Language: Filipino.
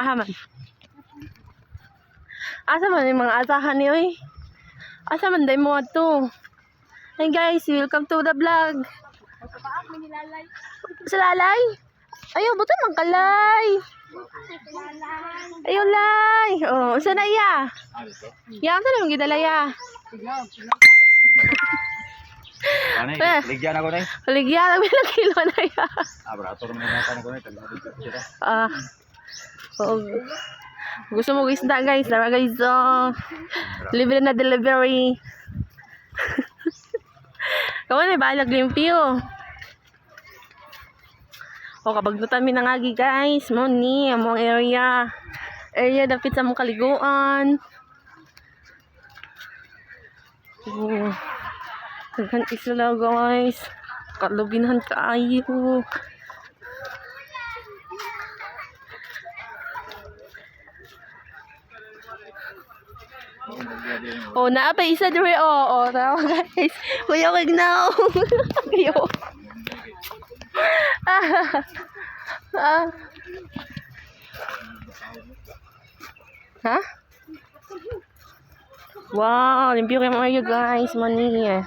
Ah, man. Asa man yung mga asahan ni oy? Asa man day mo to? Hey guys, welcome to the vlog. Sa lalay? Ayaw, buto man kalay. Ayaw, lay. Oh, saan na iya? Ya, saan na gidalaya? Ano Eh. ligyan ako na eh. Haligya, lang bilang kilo na iya. Ah, brato nata na ko na eh. Ah. Oo. Gusto mo isda guys, tara guys. Oh. Libre na delivery. Kawan na ba naglimpyo? O kapag nutan mi nangagi guys, mo among area. Area dapit sa mong kaliguan. Oh. Daghan isla guys. Kalubinhan kaayo. Oh, naa pa isa dire oh. Oh, tama guys. Kuya wag na. Kuya. ah. ah. Ha? Wow, limpyo kayo mga guys. Mani.